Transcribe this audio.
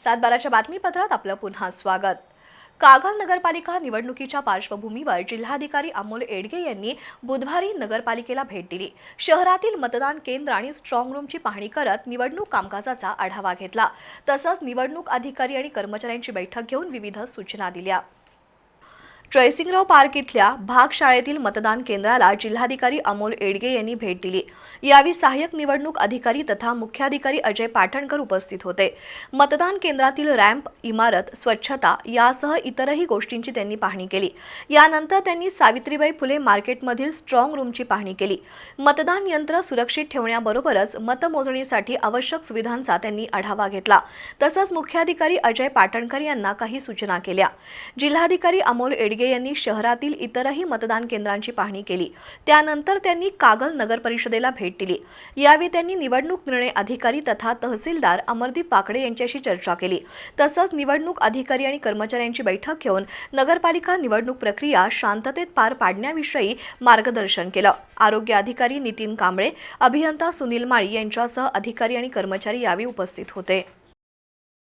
सातबाराच्या बातमीपत्रात आपलं पुन्हा स्वागत. कागल नगरपालिका निवडणुकीच्या पार्श्वभूमीवर जिल्हाधिकारी अमोल एडगे यांनी बुधवारी नगरपालिकेला भेट दिली. शहरातील मतदान केंद्र आणि स्ट्रॉंग रूमची पाहणी करत निवडणूक कामकाजाचा आढावा घेतला. तसंच निवडणूक अधिकारी आणि कर्मचाऱ्यांची बैठक घेऊन विविध सूचना दिल्या. जयसिंगराव पार्क इथल्या भाग शाळेतील मतदान केंद्राला जिल्हाधिकारी अमोल एडगे यांनी भेट दिली. यावेळी सहाय्यक निवडणूक अधिकारी तथा मुख्याधिकारी अजय पाठणकर उपस्थित होते. मतदान केंद्रातील रॅम्प इमारत स्वच्छता यासह इतरही गोष्टींची त्यांनी पाहणी केली. यानंतर त्यांनी सावित्रीबाई फुले मार्केटमधील स्ट्रॉंग रूमची पाहणी केली. मतदान यंत्र सुरक्षित ठेवण्याबरोबरच मतमोजणीसाठी आवश्यक सुविधांचा त्यांनी आढावा घेतला. तसंच मुख्याधिकारी अजय पाटणकर यांना काही सूचना केल्या. जिल्हाधिकारी अमोल एडगे यांनी शहरातील इतरही मतदान केंद्रांची पाहणी केली. त्यानंतर त्यांनी कागल नगर परिषदेला भेट दिली. यावेळी त्यांनी निवडणूक निर्णय अधिकारी तथा तहसीलदार अमरदीप पाकडे यांच्याशी चर्चा केली. तसंच निवडणूक अधिकारी आणि कर्मचाऱ्यांची बैठक घेऊन नगरपालिका निवडणूक प्रक्रिया शांततेत पार पाडण्याविषयी मार्गदर्शन केलं. आरोग्य अधिकारी नितीन कांबळे अभियंता सुनील माळी यांच्यासह अधिकारी आणि कर्मचारी यावेळी उपस्थित होते.